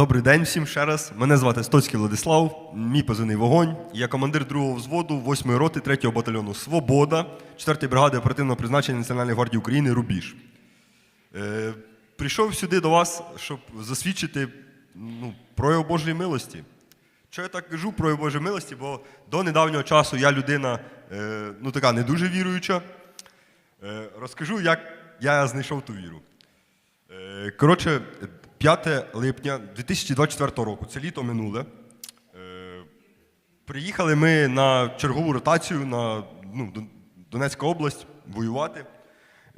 Добрий день всім ще раз. Мене звати Стоцький Владислав, мій позивний вогонь. Я командир другого взводу 8-ї роти 3-го батальйону Свобода, 4-ї бригади оперативного призначення Національної гвардії України Рубіж. Е, прийшов сюди до вас, щоб засвідчити ну, прояв Божої милості. Чого я так кажу прояв Божої милості? Бо до недавнього часу я людина е, ну, така не дуже віруюча. Е, розкажу, як я знайшов ту віру. Е, Коротше, 5 липня 2024 року, це літо минуле. Е, Приїхали ми на чергову ротацію на ну, Дон- Донецька область воювати.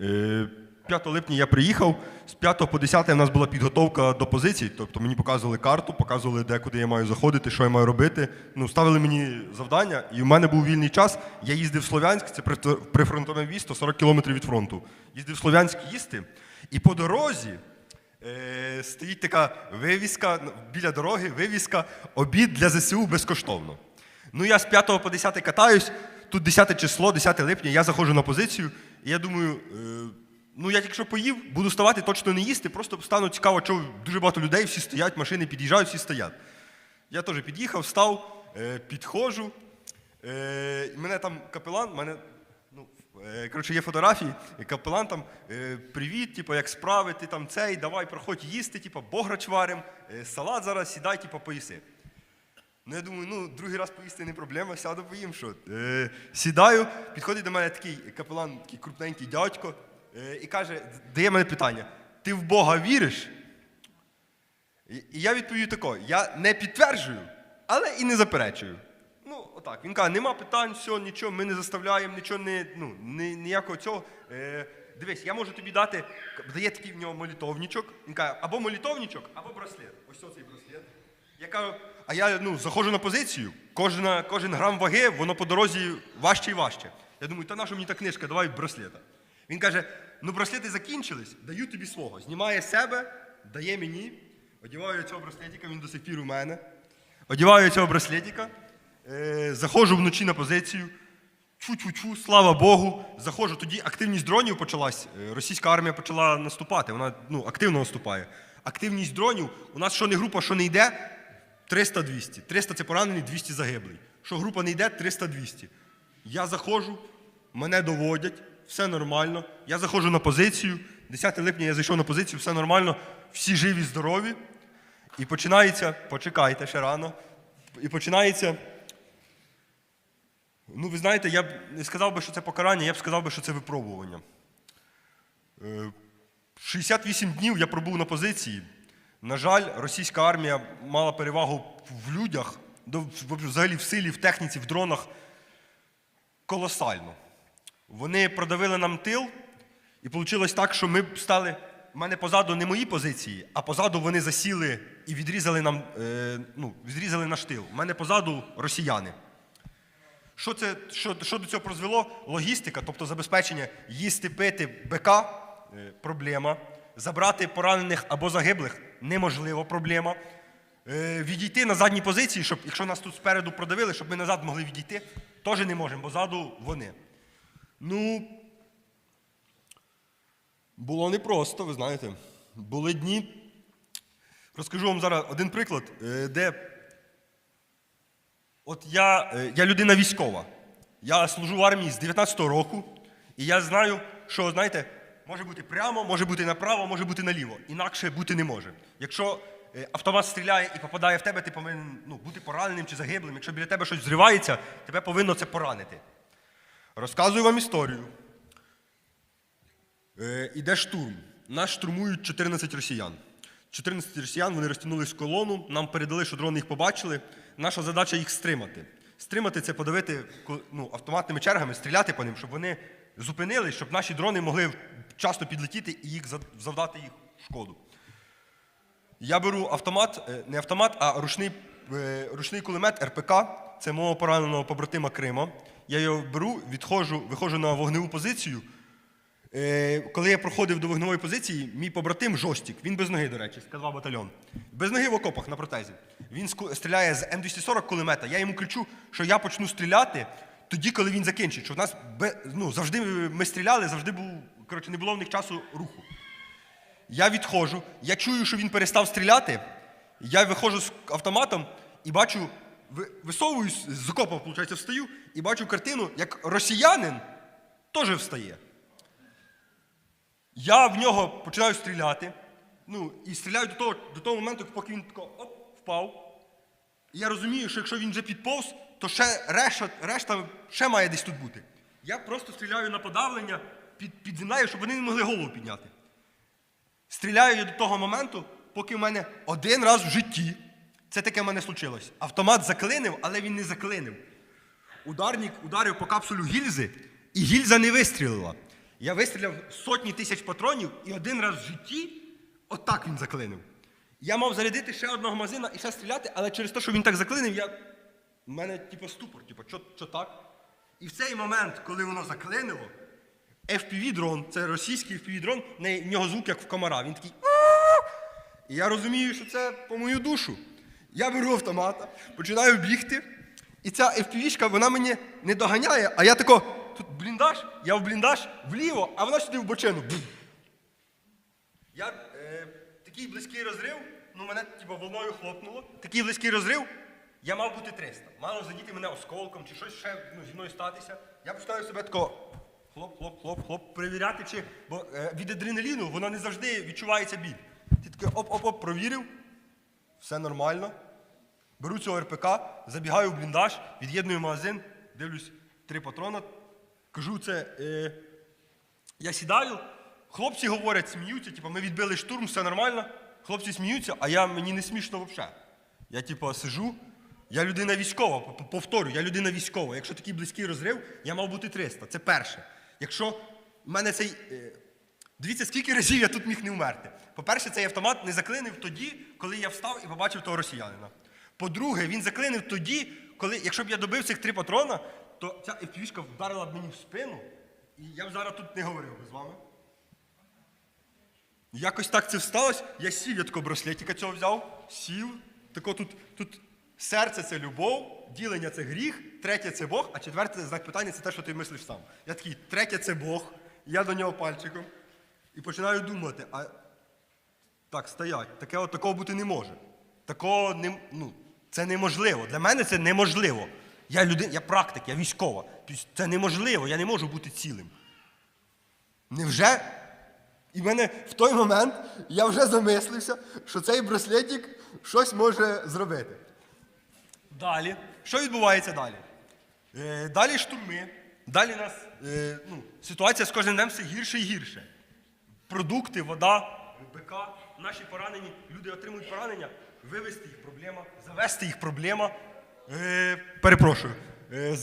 Е, 5 липня я приїхав. З 5 по 10 у нас була підготовка до позицій. Тобто мені показували карту, показували, де куди я маю заходити, що я маю робити. Ну, ставили мені завдання, і в мене був вільний час. Я їздив в Слов'янськ, це прифронтове місто, 40 кілометрів від фронту. Їздив в Слов'янськ їсти, і по дорозі е, стоїть така вивіска ну, біля дороги, вивіска обід для ЗСУ безкоштовно. Ну, я з 5 по 10 катаюсь, тут 10 число, 10 липня, я заходжу на позицію, і я думаю, е, ну я тільки що поїв, буду ставати точно не їсти, просто стану цікаво, що дуже багато людей, всі стоять, машини під'їжджають, всі стоять. Я теж під'їхав, став, е, підходжу. Мене там капелан, мене, коротше, є фотографії, капелан там, е, привіт, типу, як справи, ти там цей, давай, проходь їсти, типу, бограч варим, е, салат зараз, сідай, типу, поїси. Ну, я думаю, ну, другий раз поїсти не проблема, сяду поїм, що. Е, сідаю, підходить до мене такий капелан, такий крупненький дядько, е, і каже, дає мене питання: ти в Бога віриш? І, і я відповів тако: я не підтверджую, але і не заперечую. Отак. Він каже, нема питань, все, нічого, ми не заставляємо, нічого не, ну, ні, ніякого цього. Е, дивись, я можу тобі дати, дає такий в нього молитовничок. Він каже, або молитовничок, або браслет. Ось цей браслет. Я кажу, а я ну, заходжу на позицію, кожна, кожен грам ваги, воно по дорозі важче і важче. Я думаю, та наша мені та книжка, давай браслета. Він каже: ну браслети закінчились, даю тобі свого. Знімає себе, дає мені, одіваю цього браслетика, він до сих пір у мене. Одіваю цього браслетика, заходжу вночі на позицію. Чу-чу-чу, слава Богу. Заходжу. Тоді активність дронів почалась. Е, Російська армія почала наступати. Вона ну, активно наступає. Активність дронів, у нас що не група, що не йде, 300-200. 300 це поранений, 200 загиблий. Що група не йде, 300-200. Я заходжу, мене доводять, все нормально. Я заходжу на позицію. 10 липня я зайшов на позицію, все нормально, всі живі, здорові. І починається, почекайте ще рано. І починається. Ну, ви знаєте, я б не сказав би, що це покарання, я б сказав би, що це випробування. Е, 68 днів я пробув на позиції. На жаль, російська армія мала перевагу в людях, взагалі в силі, в техніці, в дронах колосально. Вони продавили нам тил, і вийшло так, що ми стали. У мене позаду не мої позиції, а позаду вони засіли і відрізали нам, е, ну, відрізали наш тил. У мене позаду росіяни. Що, це, що, що до цього призвело? Логістика, тобто забезпечення їсти, пити БК е, проблема. Забрати поранених або загиблих неможливо проблема. Е, відійти на задні позиції, щоб, якщо нас тут спереду продавили, щоб ми назад могли відійти, теж не можемо, бо ззаду вони. Ну, було непросто, ви знаєте. Були дні. Розкажу вам зараз один приклад, е, де От я, е, я людина військова. Я служу в армії з 19-го року, і я знаю, що, знаєте, може бути прямо, може бути направо, може бути наліво. Інакше бути не може. Якщо е, автомат стріляє і попадає в тебе, ти повинен ну, бути пораненим чи загиблим. Якщо біля тебе щось зривається, тебе повинно це поранити. Розказую вам історію. Е, іде штурм. Нас штурмують 14 росіян. 14 росіян вони розтягнулись в колону, нам передали, що дрони їх побачили. Наша задача їх стримати. Стримати це подавити ну, автоматними чергами, стріляти по ним, щоб вони зупинились, щоб наші дрони могли часто підлетіти і їх завдати їх шкоду. Я беру автомат, е, не автомат, а ручний, е, ручний кулемет РПК. Це мого пораненого побратима Крима. Я його беру, відходжу, виходжу на вогневу позицію. Е, Коли я проходив до вогневої позиції, мій побратим жостік, він без ноги, до речі, К2 батальйон. Без ноги в окопах на протезі. Він стріляє з М240 кулемета. Я йому кричу, що я почну стріляти тоді, коли він закінчить. Що в нас ну, завжди ми стріляли, завжди був, коротше, не було в них часу руху. Я відходжу, я чую, що він перестав стріляти. Я виходжу з автоматом і бачу, ви- висовуюсь з окопа, виходить, встаю, і бачу картину, як росіянин теж встає. Я в нього починаю стріляти. Ну, і стріляю до того, до того моменту, поки він тако, оп, впав. І я розумію, що якщо він вже підповз, то ще решта, решта ще має десь тут бути. Я просто стріляю на подавлення під, під землею, щоб вони не могли голову підняти. Стріляю я до того моменту, поки в мене один раз в житті, це таке в мене случилось. Автомат заклинив, але він не заклинив. Ударник ударив по капсулю гільзи, і гільза не вистрілила. Я вистріляв сотні тисяч патронів, і один раз в житті отак він заклинив. Я мав зарядити ще одного магазина і ще стріляти, але через те, що він так заклинив, я... в мене типу, ступор, типу, що, що так? І в цей момент, коли воно заклинило, FPV-дрон, це російський FPV-дрон, в нього звук як в комара. Він такий. І я розумію, що це по мою душу. Я беру автомата, починаю бігти, і ця FPV-шка, вона мені не доганяє, а я тако, тут бліндаж, я в бліндаж вліво, а вона сюди в бочину. Я е, такий близький розрив, ну мене типу, волною хлопнуло. Такий близький розрив, я мав бути 300. Мало задіти мене осколком чи щось ще ну, зі мною статися. Я поставив себе тако. Хлоп, хлоп, хлоп, хлоп, перевіряти, чи. Бо е, від адреналіну воно не завжди відчувається біль. Ти такий оп-оп-оп, провірив, все нормально. Беру цього РПК, забігаю в бліндаж, від'єдную магазин, дивлюсь три патрона. Кажу, це. Е, я сідаю, хлопці говорять, сміються, типу, ми відбили штурм, все нормально. Хлопці сміються, а я, мені не смішно взагалі. Я, типу, сижу, я людина військова, повторю, я людина військова. Якщо такий близький розрив, я мав бути 300. Це перше. Якщо в мене цей. е, Дивіться, скільки разів я тут міг не вмерти. По-перше, цей автомат не заклинив тоді, коли я встав і побачив того росіянина. По-друге, він заклинив тоді, коли, якщо б я добив цих три патрона, то ця епішка вдарила б мені в спину, і я б зараз тут не говорив би з вами. Якось так це сталося. Я сів, я такого браслетика цього взяв, сів. Тако тут, тут серце це любов, ділення це гріх, третє це Бог, а четверте знак питання це те, що ти мислиш сам. Я такий, третє це Бог, я до нього пальчиком. І починаю думати, а так, стоять, таке от такого бути не може. Такого не, ну, це неможливо. Для мене це неможливо. Я людина, я практик, я військова. Тобто це неможливо, я не можу бути цілим. Невже? І в мене в той момент я вже замислився, що цей браслетик щось може зробити. Далі. Що відбувається далі? Е, далі штурми. Далі нас е, ну, ситуація з кожним днем все гірше і гірше. Продукти, вода, БК, наші поранені, люди отримують поранення, вивезти їх проблема, завести їх проблема. Е, перепрошую. Е,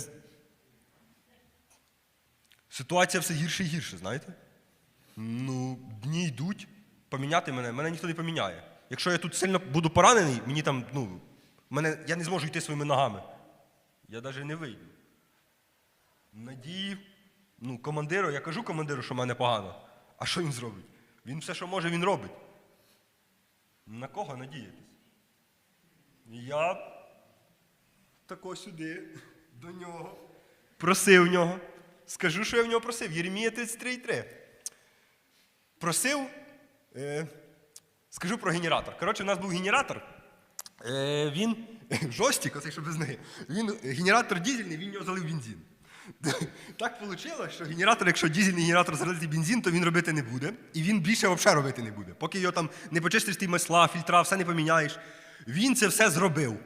ситуація все гірше і гірше, знаєте? Ну, дні йдуть, поміняти мене, мене ніхто не поміняє. Якщо я тут сильно буду поранений, мені там, ну, мене, я не зможу йти своїми ногами. Я навіть не вийду. Надії, ну, командиру, я кажу командиру, що в мене погано. А що він зробить? Він все, що може, він робить. На кого надіятись? Я тако сюди, до нього. Просив нього. Скажу, що я в нього просив. Єремія 33,3. Просив. Е, скажу про генератор. Коротше, у нас був генератор. Е, він жостик, оцей, що без неї. Він генератор дізельний, він нього залив бензин. Так вийшло, що генератор, якщо дізельний генератор залити бензин, то він робити не буде. І він більше взагалі робити не буде. Поки його там не почистиш ті масла, фільтра, все не поміняєш. Він це все зробив.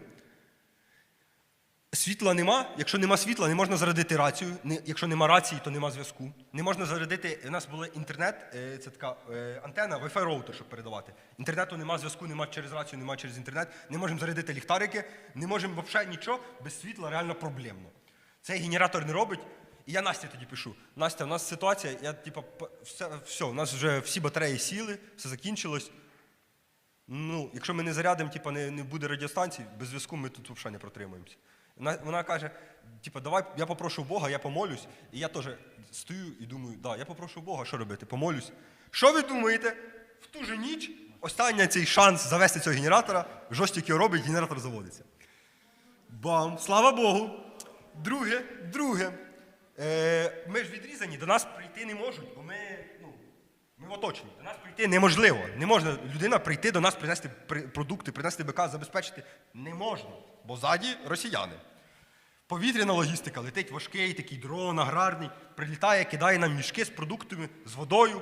Світла нема. Якщо нема світла, не можна зарядити рацію. Якщо нема рації, то нема зв'язку. Не можна зарядити. У нас був інтернет, е, це така е, антена, Wi-Fi роутер, щоб передавати. Інтернету нема зв'язку, нема через рацію, нема через інтернет. Не можемо зарядити ліхтарики, не можемо взагалі нічого. Без світла реально проблемно. Цей генератор не робить. І я Насті тоді пишу: Настя, у нас ситуація, я типу, все, все, у нас вже всі батареї сіли, все закінчилось. Ну, якщо ми не зарядимо, типу, не, не буде радіостанцій, без зв'язку ми тут взагалі не протримуємося. Вона, вона каже: типу, давай я попрошу Бога, я помолюсь. І я теж стою і думаю, да, я попрошу Бога, що робити? Помолюсь. Що ви думаєте? В ту же ніч останній цей шанс завести цього генератора, жостик його робить, генератор заводиться. Бам! Слава Богу! Друге, друге. Е, ми ж відрізані, до нас прийти не можуть, бо ми, ну, Ми в оточенні. До нас прийти неможливо. Не можна людина прийти до нас, принести продукти, принести БК, забезпечити. Не можна. Бо ззаді росіяни. Повітряна логістика летить важкий, такий дрон, аграрний, прилітає, кидає нам мішки з продуктами, з водою.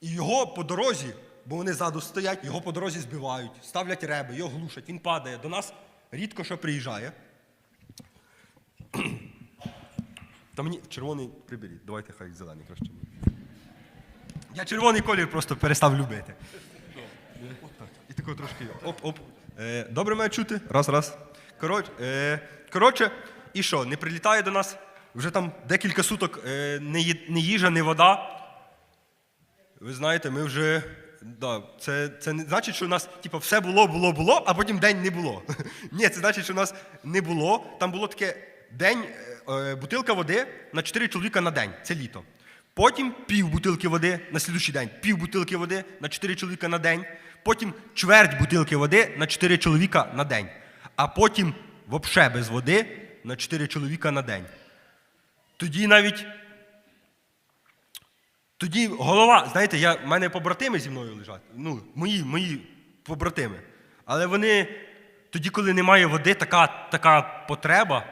І його по дорозі, бо вони ззаду стоять, його по дорозі збивають, ставлять реби, його глушать, він падає. До нас рідко що приїжджає. Та мені червоний приберіть, давайте хай зелений краще. Я червоний колір просто перестав любити. І тако трошки оп-оп. Е, добре мене чути? Раз, раз. Коротше, е, коротше, і що, не прилітає до нас вже там декілька суток е, не, не їжа, не вода. Ви знаєте, ми вже. Да, це, це не значить, що у нас типу, все було, було, було, а потім день не було. Ні, це значить, що у нас не було. Там було таке день, е, е, бутилка води на 4 чоловіка на день. Це літо. Потім пів бутилки води на слідущий день, пів бутилки води на 4 чоловіка на день. Потім чверть бутилки води на 4 чоловіка на день. А потім вообще без води на 4 чоловіка на день. Тоді навіть тоді голова, знаєте, я, в мене побратими зі мною лежать. Ну, мої, мої побратими. Але вони тоді, коли немає води, така, така потреба,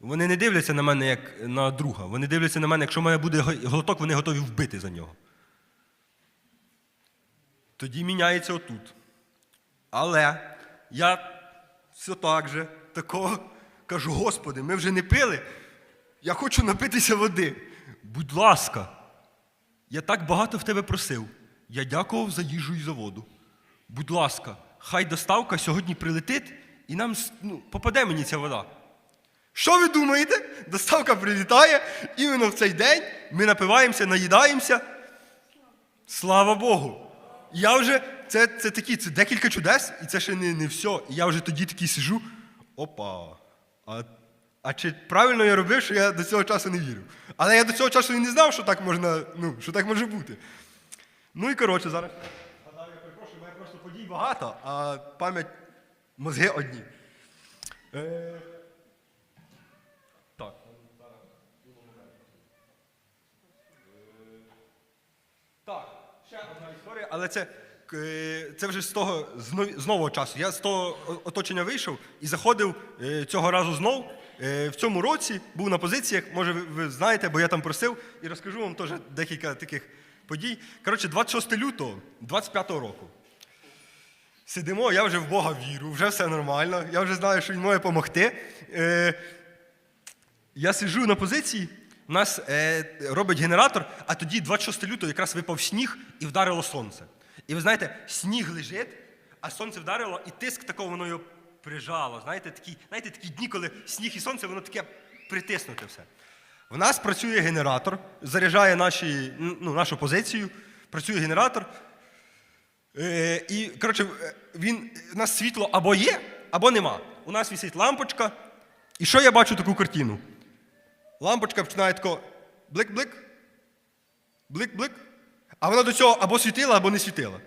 вони не дивляться на мене як на друга. Вони дивляться на мене, якщо в мене буде глоток, вони готові вбити за нього. Тоді міняється отут. Але я все так же такого кажу: Господи, ми вже не пили. Я хочу напитися води. Будь ласка, я так багато в тебе просив. Я дякував за їжу і за воду. Будь ласка, хай доставка сьогодні прилетить і нам ну, попаде мені ця вода. Що ви думаєте? Доставка прилітає, іменно в цей день ми напиваємося, наїдаємося. Слава Богу! Я вже, це, це такі, це декілька чудес, і це ще не, не все. І я вже тоді такий сижу. Опа. А, а чи правильно я робив, що я до цього часу не вірив? Але я до цього часу і не знав, що так можна, ну, що так може бути. Ну і коротше, зараз. Гадаю, я перепрошую, має просто подій багато, а пам'ять мозги одні. Е... Так. Так, ще одна історія, але це, е, це вже з того з нов- з нового часу. Я з того оточення вийшов і заходив е, цього разу знов. Е, В цьому році був на позиціях, може, ви, знаєте, бо я там просив, і розкажу вам теж декілька таких подій. Коротше, 26 лютого 25-го року. Сидимо, я вже в Бога вірю, вже все нормально, я вже знаю, що він може допомогти. Я сиджу на позиції, у нас е, робить генератор, а тоді 26 лютого якраз випав сніг і вдарило сонце. І ви знаєте, сніг лежить, а сонце вдарило, і тиск такого воно його прижало. Знаєте, такі, знаєте, такі дні, коли сніг і сонце, воно таке притиснуте все. В нас працює генератор, заряджає наші, ну, нашу позицію, працює генератор. Е, і, коротше, е, він, у нас світло або є, або нема. У нас висить лампочка. І що я бачу таку картину? Лампочка починає тако блик-блик, блик-блик. А вона до цього або світила, або не світила.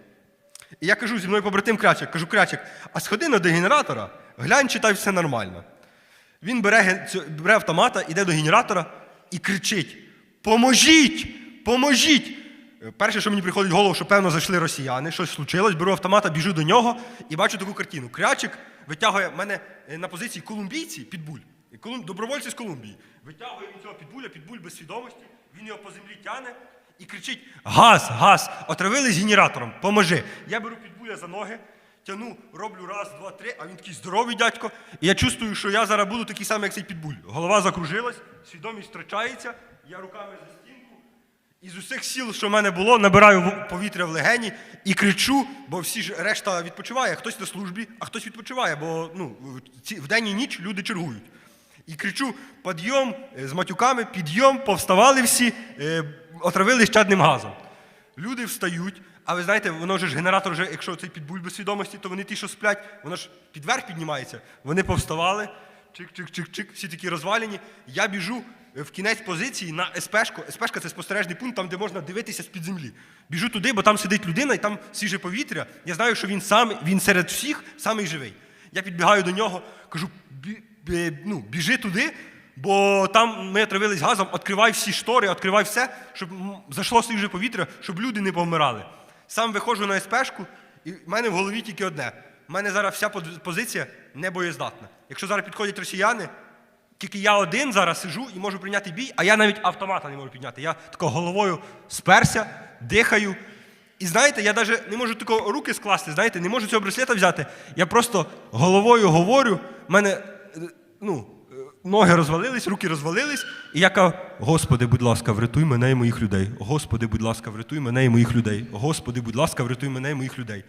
І я кажу зі мною побратим Крячик, кажу, Крячик, а сходи на до генератора, глянь, чи там все нормально. Він бере, бере автомата, іде до генератора і кричить: Поможіть! Поможіть! Перше, що мені приходить в голову, що певно зайшли росіяни, щось случилось, беру автомата, біжу до нього і бачу таку картину. Крячик витягує мене е, на позиції колумбійці підбуль. І колум- Добровольці з Колумбії. Витягує він цього підбуля, підбуль без свідомості, він його по землі тяне і кричить: Газ, газ! Отравились генератором, поможи. Я беру підбуля за ноги, тяну, роблю раз, два, три, а він такий здоровий дядько. І я чувствую, що я зараз буду такий самий, як цей підбуль. Голова закружилась, свідомість втрачається, я руками за стінку. І з усіх сіл, що в мене було, набираю повітря в легені і кричу, бо всі ж решта відпочиває, хтось на службі, а хтось відпочиває, бо ну, в день і ніч люди чергують. І кричу: підйом е, з матюками, підйом, повставали всі, е, отравились чадним газом. Люди встають, а ви знаєте, воно ж генератор, вже, якщо цей підбуль без свідомості, то вони ті, що сплять, воно ж підверх піднімається. Вони повставали, чик-чик-чик-чик, всі такі розвалені. Я біжу е, в кінець позиції на СПшку. СПшка це спостережний пункт, там, де можна дивитися з-під землі. Біжу туди, бо там сидить людина і там свіже повітря. Я знаю, що він сам, він серед всіх самий живий. Я підбігаю до нього, кажу, «Бі- бі- ну, біжи туди, Бо там ми отравились газом, відкривай всі штори, відкривай все, щоб зайшло свіже повітря, щоб люди не повмирали. Сам виходжу на СПшку, і в мене в голові тільки одне. У мене зараз вся позиція не боєздатна. Якщо зараз підходять росіяни, тільки я один зараз сижу і можу прийняти бій, а я навіть автомата не можу підняти. Я тако головою сперся, дихаю. І знаєте, я навіть не можу тако руки скласти, знаєте, не можу цього браслета взяти. Я просто головою говорю, в мене ну, е, ноги розвалились, руки розвалились, і я кажу, Господи, будь ласка, врятуй мене і моїх людей. Господи, будь ласка, врятуй мене і моїх людей. Господи, будь ласка, врятуй мене і моїх людей.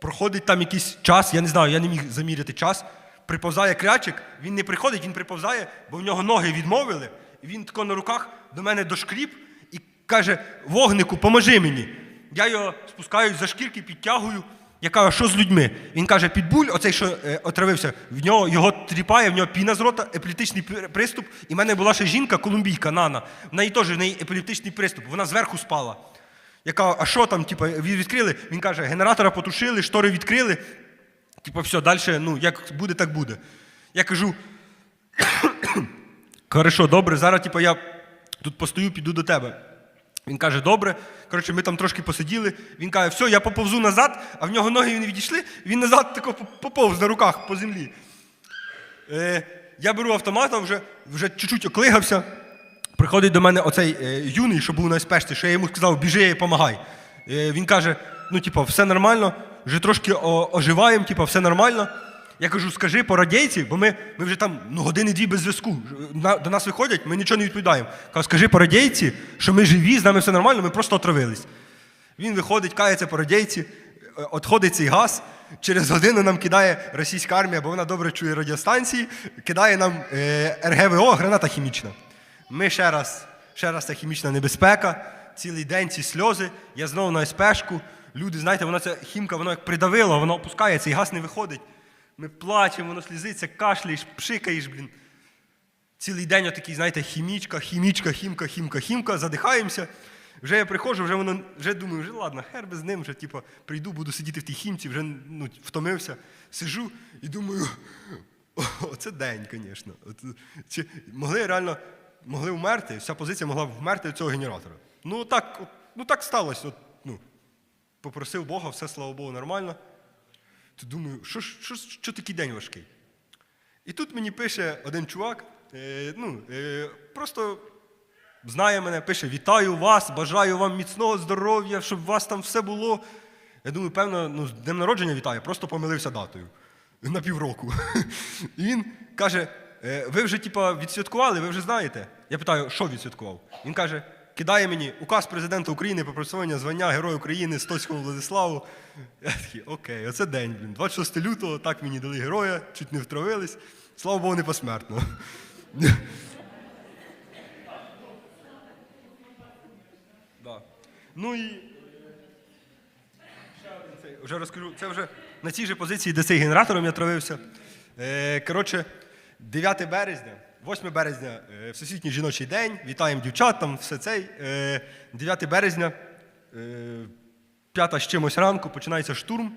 Проходить там якийсь час, я не знаю, я не міг заміряти час. Приповзає крячик, він не приходить, він приповзає, бо в нього ноги відмовили. І він тако на руках до мене дошкріп і каже: Вогнику, поможи мені. Я його спускаю за шкірки, підтягую. Я кажу, що з людьми? Він каже, підбуль, оцей, що е, отравився, в нього його тріпає, в нього піна з рота, епілептичний приступ. І в мене була ще жінка, колумбійка, Нана. В неї теж в неї епілептичний приступ, вона зверху спала. Я кажу, а що там, типу, відкрили? Він каже, генератора потушили, штори відкрили. Типу, все, далі, ну, як буде, так буде. Я кажу, хорошо, добре, зараз типу, я тут постою, піду до тебе. Він каже, добре. Коротше, ми там трошки посиділи. Він каже, все, я поповзу назад, а в нього ноги не відійшли, він назад тако поповз на руках по землі. Е, я беру автомата, вже, вже чуть-чуть оклигався. Приходить до мене оцей е, юний, що був на спешці, що я йому сказав, біжи і помагай. Е, він каже: ну, типу, все нормально, вже трошки о- оживаємо, типу, все нормально. Я кажу, скажи по радійці, бо ми, ми вже там ну, години-дві без зв'язку. До нас виходять, ми нічого не відповідаємо. Кажу, скажи по радійці, що ми живі, з нами все нормально, ми просто отравились. Він виходить, кається по радійці, відходить цей газ. Через годину нам кидає російська армія, бо вона добре чує радіостанції, кидає нам е, РГВО, граната хімічна. Ми ще раз, ще раз ця хімічна небезпека, цілий день ці сльози, я знову на СПшку. Люди, знаєте, вона ця хімка, воно як придавило, воно опускає, цей газ не виходить. Ми плачемо, воно слізиться, кашляєш, пшикаєш, блін. Цілий день отакий, знаєте, хімічка, хімічка, хімка, хімка, хімка, задихаємося. Вже я приходжу, вже воно вже думаю, вже ладно, хер би з ним, вже типу, прийду, буду сидіти в тій хімці, вже ну, втомився. Сижу і думаю, оце день, звісно. Могли реально могли вмерти, вся позиція могла вмерти від цього генератора. Ну так, ну так сталося. От, ну, попросив Бога, все, слава Богу, нормально. То думаю, що, що, що такий день важкий? І тут мені пише один чувак, е, ну, е, просто знає мене, пише: Вітаю вас, бажаю вам міцного здоров'я, щоб у вас там все було. Я думаю, певно, ну, з днем народження вітаю, просто помилився датою на півроку. І він каже: «Е, ви вже типа, відсвяткували, ви вже знаєте. Я питаю, що відсвяткував? Він каже, кидає мені указ президента України про присвоєння звання Герой України Стоцькому Владиславу. Я такий, окей, оце день, блін. 26 лютого так мені дали героя, чуть не втравились. Слава Богу, не посмертно. Да. Ну і вже розкажу. Це вже на цій же позиції, де цей генератором я травився. Е, коротше, 9 березня, 8 березня, е, Всесвітній жіночий день. Вітаємо дівчат, там все цей. Е, 9 березня, е, п'ята з чимось ранку, починається штурм.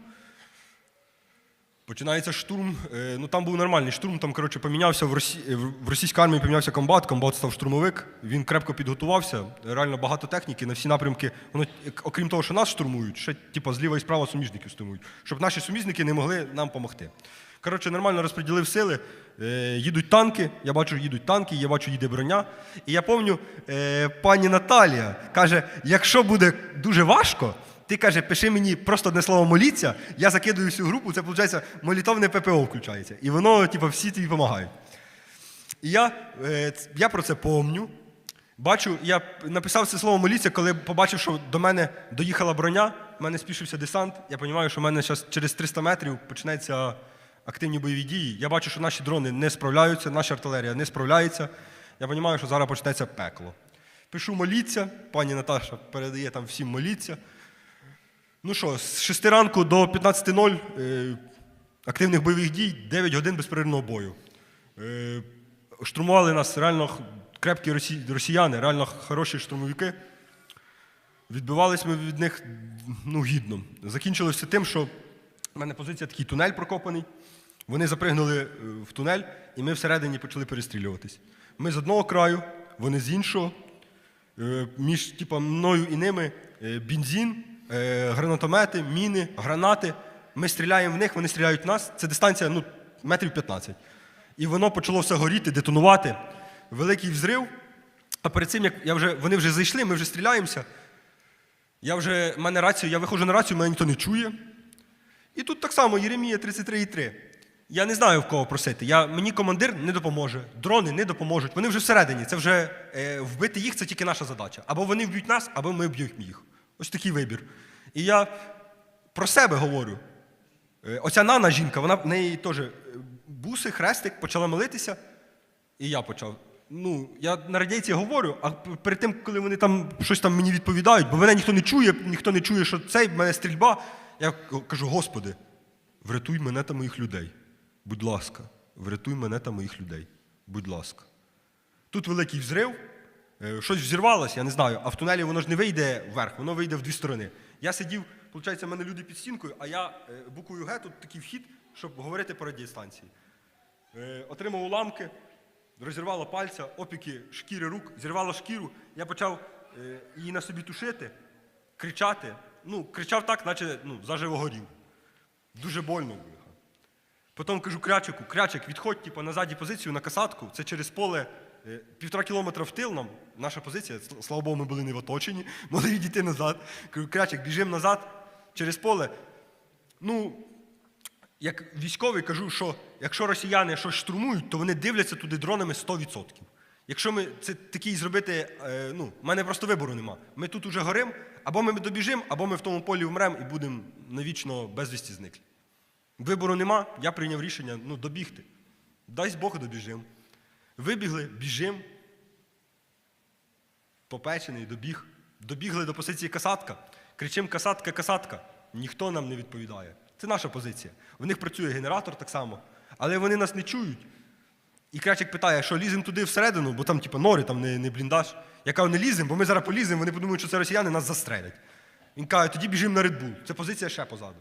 Починається штурм. Е, ну там був нормальний штурм. Там, коротше, помінявся в, Росі... е, в російській армії помінявся комбат, комбат став штурмовик. Він крепко підготувався. Реально багато техніки на всі напрямки. Воно, окрім того, що нас штурмують, ще типу, зліва і справа суміжників штурмують, щоб наші суміжники не могли нам допомогти. Коротше, нормально розподілив сили. Е, їдуть танки, я бачу, їдуть танки, я бачу, їде броня. І я пам'ятаю, е, пані Наталія каже: якщо буде дуже важко, ти каже, пиши мені просто одне слово моліться, я закидую всю групу, це виходить, молитовне ППО включається. І воно, типу, всі тобі допомагають. І я, е, я про це помню. Бачу, я написав це слово моліться, коли побачив, що до мене доїхала броня, в мене спішився десант. Я розумію, що в мене зараз через 300 метрів починаються активні бойові дії. Я бачу, що наші дрони не справляються, наша артилерія не справляється. Я розумію, що зараз почнеться пекло. Пишу моліться, пані Наташа передає там всім моліться. Ну що, з 6 ранку до 15.00 е, активних бойових дій, 9 годин безперервного бою. Е, штурмували нас реально крепкі росі... росіяни, реально хороші штурмовики. Відбивались ми від них ну, гідно. Закінчилося тим, що в мене позиція такий тунель прокопаний. Вони запригнули е, в тунель, і ми всередині почали перестрілюватись. Ми з одного краю, вони з іншого. Е, Між типа, мною і ними е, бензин, гранатомети, міни, гранати. Ми стріляємо в них, вони стріляють в нас. Це дистанція ну, метрів 15. І воно почало все горіти, детонувати. Великий взрив. А перед цим, як я вже, вони вже зайшли, ми вже стріляємося. Я вже, в мене рацію, я виходжу на рацію, мене ніхто не чує. І тут так само Єремія 33,3. Я не знаю, в кого просити. Я, мені командир не допоможе, дрони не допоможуть. Вони вже всередині. Це вже е, вбити їх це тільки наша задача. Або вони вб'ють нас, або ми вб'ємо їх. Ось такий вибір. І я про себе говорю. Е, оця Нана жінка, вона в неї теж е, буси, хрестик, почала молитися, і я почав. Ну, я на радійці говорю, а перед тим, коли вони там щось там мені відповідають, бо мене ніхто не чує, ніхто не чує, що цей, в мене стрільба. Я кажу, Господи, врятуй мене та моїх людей. Будь ласка, врятуй мене та моїх людей. Будь ласка. Тут великий взрив, е, щось взірвалося, я не знаю, а в тунелі воно ж не вийде вверх, воно вийде в дві сторони. Я сидів, виходить, в мене люди під стінкою, а я е, буквою Г, тут такий вхід, щоб говорити по радіостанції. Е, Отримав уламки, розірвало пальця, опіки шкіри рук, зірвало шкіру. Я почав її на собі тушити, кричати. Ну, кричав так, наче ну, заживо горів. Дуже больно було. Потім кажу крячику, крячик, відходь типу, назаді позицію на касатку. Це через поле е, півтора кілометра в тил нам. Наша позиція, слава Богу, ми були не в оточенні, могли відійти назад. Кажу, крячик, біжимо назад через поле. Ну, як військовий кажу, що якщо росіяни щось штурмують, то вони дивляться туди дронами 100%. Якщо ми це такий зробити, е, ну, в мене просто вибору нема. Ми тут уже горимо, або ми добіжимо, або ми в тому полі вмремо і будемо навічно безвісті зниклі. Вибору нема, я прийняв рішення ну, добігти. Дай Бог добіжимо. Вибігли, біжимо. Попечений, добіг. Добігли до позиції касатка. Кричимо касатка, касатка. Ніхто нам не відповідає. Це наша позиція. В них працює генератор так само, але вони нас не чують. І Крячик питає, що ліземо туди всередину, бо там, типу, нори, там не, не бліндаж. Я кажу, не ліземо, бо ми зараз поліземо, вони подумають, що це росіяни нас застрелять. Він каже, тоді біжимо на Редбул. Це позиція ще позаду.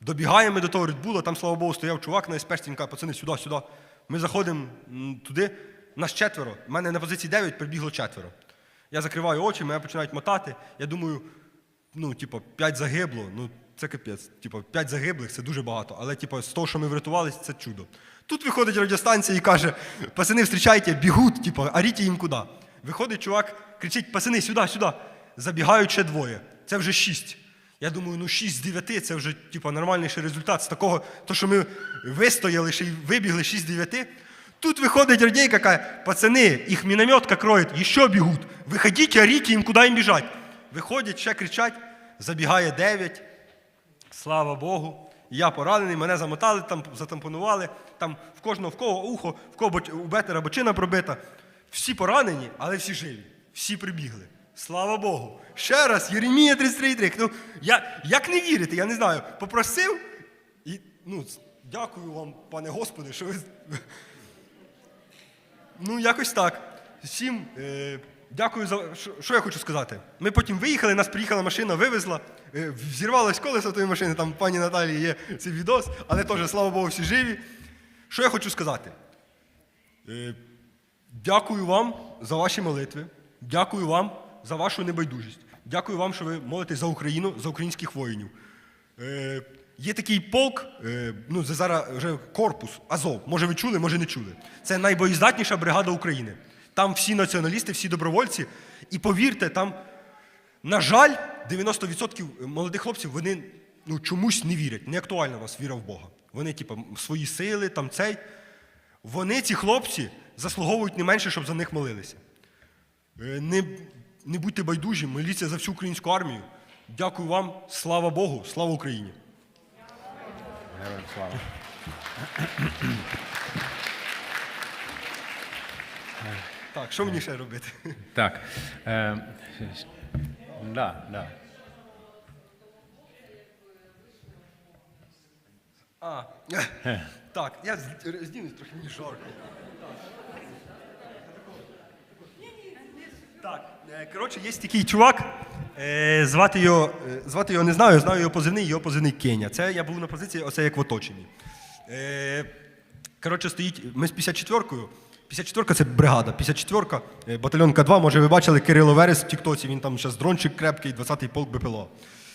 Добігаємо ми до того Редбула, там, слава Богу, стояв чувак на спешці, він каже, пацани, сюди, сюди. Ми заходимо туди, нас четверо. У мене на позиції 9 прибігло четверо. Я закриваю очі, мене починають мотати. Я думаю, ну, типу, 5 загибло, ну це капець. Типу, 5 загиблих це дуже багато. Але типу, з того, що ми врятувалися, це чудо. Тут виходить радіостанція і каже: пацани, встрічайте, бігуть, типу, аріть їм куди. Виходить чувак, кричить: пацани, сюди, сюди. Забігають ще двоє. Це вже шість. Я думаю, ну 6 з 9 це вже типу, нормальний результат з такого, то, що ми вистояли, ще й вибігли 6 з 9. Тут виходить радійка, каже, пацани, їх мінометка кроють, ще бігуть. Виходіть, оріть їм, куди їм біжать. Виходять, ще кричать, забігає 9. Слава Богу. Я поранений, мене замотали, там затампонували, там в кожного в кого ухо, в кого у бетера бочина пробита. Всі поранені, але всі живі. Всі прибігли. Слава Богу. Ще раз, Єремія 33,3. Ну, я, як не вірити, я не знаю. Попросив і ну, дякую вам, пане Господи, що ви. Ну, якось так. Всім е, дякую за. Що, що я хочу сказати? Ми потім виїхали, нас приїхала машина, вивезла, е, взірвалось колесо тої машини, там пані Наталії є цей відос, але теж, слава Богу, всі живі. Що я хочу сказати? Е, дякую вам за ваші молитви. Дякую вам за вашу небайдужість. Дякую вам, що ви молитесь за Україну, за українських воїнів. Е, є такий полк, е, ну це зараз вже корпус Азов. Може, ви чули, може не чули. Це найбоєздатніша бригада України. Там всі націоналісти, всі добровольці. І повірте, там, на жаль, 90% молодих хлопців вони ну, чомусь не вірять. Не актуальна у вас віра в Бога. Вони, типу, свої сили, там цей. Вони, ці хлопці, заслуговують не менше, щоб за них молилися. Е, Не, не будьте байдужі, моліться за всю українську армію. Дякую вам, слава Богу, слава Україні. Героям слава. Так, що мені ще робити? Так. Е, да, да. А, так, я з- здінусь трохи мені жарко. Так, е, коротше, є такий чувак. е, Звати його, е, звати його не знаю, знаю його позивний, його позивний Кеня. Це я був на позиції, оце як в оточенні. Е, коротше, стоїть. Ми з 54-кою. 54-ка це бригада. 54-ка, е, батальйон К2, може, ви бачили Кирило Верес в Тіктоці, він там зараз дрончик крепкий, 20-й полк БПЛА.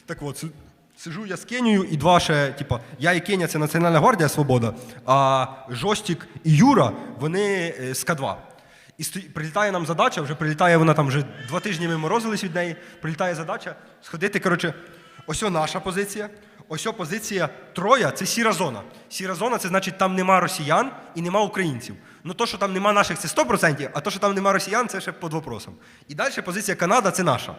Так от, си- сижу я з Кенією, і два ще, типа, я і Кенія це Національна гвардія Свобода, а Жостік і Юра, вони е, з К2. І прилітає нам задача, вже прилітає вона там вже два тижні ми морозились від неї. Прилітає задача сходити. Коротше, ось наша позиція, ось позиція Троя це сіра зона. Сіра зона це значить, там нема росіян і нема українців. Ну то, що там нема наших, це 100%, а то, що там нема росіян, це ще під вопросом. І далі позиція Канада це наша.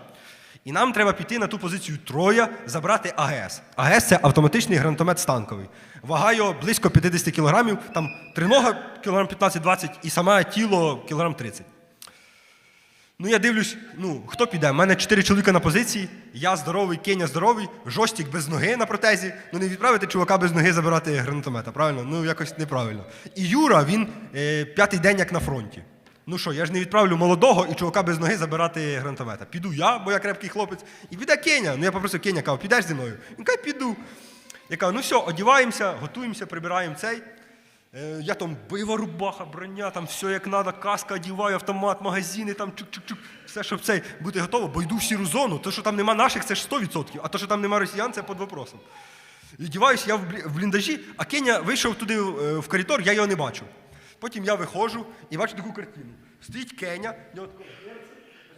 І нам треба піти на ту позицію Троя, забрати АГС. АГС це автоматичний гранатомет станковий. Вага його близько 50 кілограмів, там тринога кілограм 15-20 і саме тіло кілограм 30. Ну, я дивлюсь, ну, хто піде? У мене чотири чоловіка на позиції, я здоровий, Кеня здоровий, жостік без ноги на протезі. Ну не відправити чувака без ноги забирати гранатомета, правильно? Ну якось неправильно. І Юра, він е, п'ятий день як на фронті. Ну що, я ж не відправлю молодого і чувака без ноги забирати гранатомета. Піду я, бо я крепкий хлопець, і піде Кеня. Ну я попросив Кеня, кажу, підеш зі мною? Він каже, піду. Я кажу, ну все, одіваємося, готуємося, прибираємо цей. Е, Я там бойова рубаха, броня, там все як треба, каска одіваю, автомат, магазини, там чук-чук-чук, все, щоб цей бути готово, бо йду в сіру зону. То, що там нема наших, це ж 100%, а то, що там нема росіян, це під вопросом. І діваюся я в бліндажі, а Кеня вийшов туди е, в коридор, я його не бачу. Потім я виходжу і бачу таку картину. Стоїть Кеня, в нього таке серце,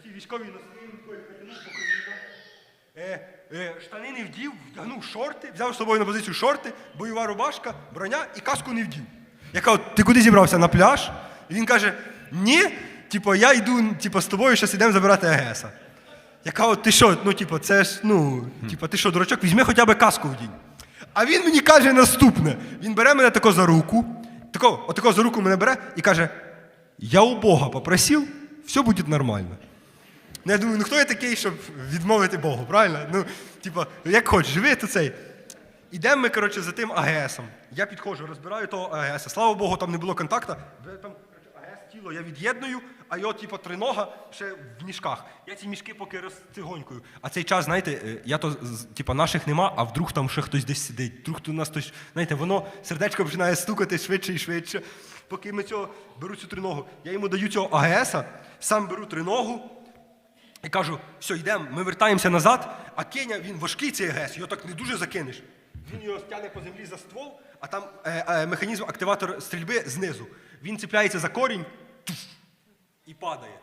ці військові носки. Е, е, штани не вдів, вдягнув шорти, взяв з собою на позицію шорти, бойова рубашка, броня і каску не вдів. Я кажу, ти куди зібрався? На пляж? І він каже: ні, типу, я йду типу, з тобою, зараз йдемо забирати АГСа. Я кажу, ти що, ну, типу, це ж, ну, типу, ти що, дурачок, візьми хоча б каску вдінь. А він мені каже наступне: він бере мене тако за руку, тако, отако за руку мене бере і каже: Я у Бога попросив, все буде нормально. Ну, я думаю, ну хто я такий, щоб відмовити Богу, правильно? Ну, типа, як хочеш, живи, то цей. Ідемо ми, коротше, за тим АГСом. Я підходжу, розбираю того АГСа. Слава Богу, там не було контакту. Там, коротше, АГС тіло я від'єдную, а його, типу, тринога ще в мішках. Я ці мішки поки розцигонькую. А цей час, знаєте, е, я то, типу, наших нема, а вдруг там ще хтось десь сидить. Вдруг тут у нас хтось, знаєте, воно сердечко починає стукати швидше і швидше. Поки ми цього беру цю триногу, я йому даю цього АГСа, сам беру триногу, і кажу, все, йдемо, ми вертаємося назад, а Кеня, він важкий цей ГЕС, його так не дуже закинеш. Він його стягне по землі за ствол, а там е, е, механізм активатор стрільби знизу. Він цепляється за корінь туф, і падає.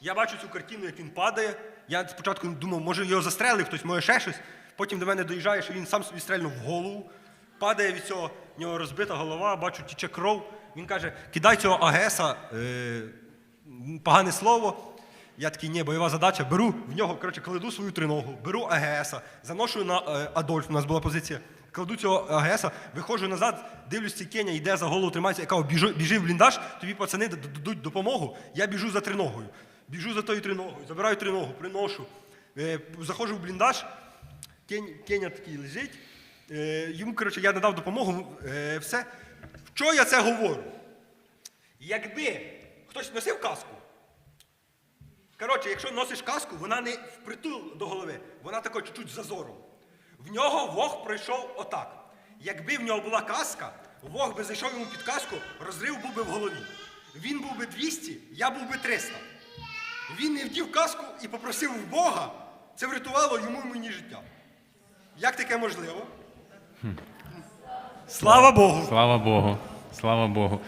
Я бачу цю картину, як він падає. Я спочатку думав, може його застрелив хтось, може ще щось. Потім до мене доїжджає, що він сам собі стрельнув в голову. Падає від цього, в нього розбита голова, бачу, тіче кров. Він каже, кидай цього Агеса, е, погане слово. Я такий, ні, бойова задача. Беру в нього, коротше, кладу свою триногу, беру АГСа, заношу на е, Адольф, у нас була позиція. Кладу цього АГСа, виходжу назад, дивлюсь, цей Кеня йде за голову, тримається, я кажу, біжи, в бліндаж, тобі пацани дадуть допомогу. Я біжу за триногою. Біжу за тою триногою, забираю триногу, приношу. Е, заходжу в бліндаж, Кеня такий лежить. Е, йому, коротше, я надав допомогу, е, все. Що я це говорю? Якби хтось носив каску, Коротше, якщо носиш каску, вона не впритул до голови, вона тако чуть-чуть зазором. В нього вог пройшов отак. Якби в нього була каска, вог би зайшов йому під каску, розрив був би в голові. Він був би 200, я був би 300. Він не вдів каску і попросив в Бога, це врятувало йому і мені життя. Як таке можливо? Слава Богу! Слава Богу. Слава Богу.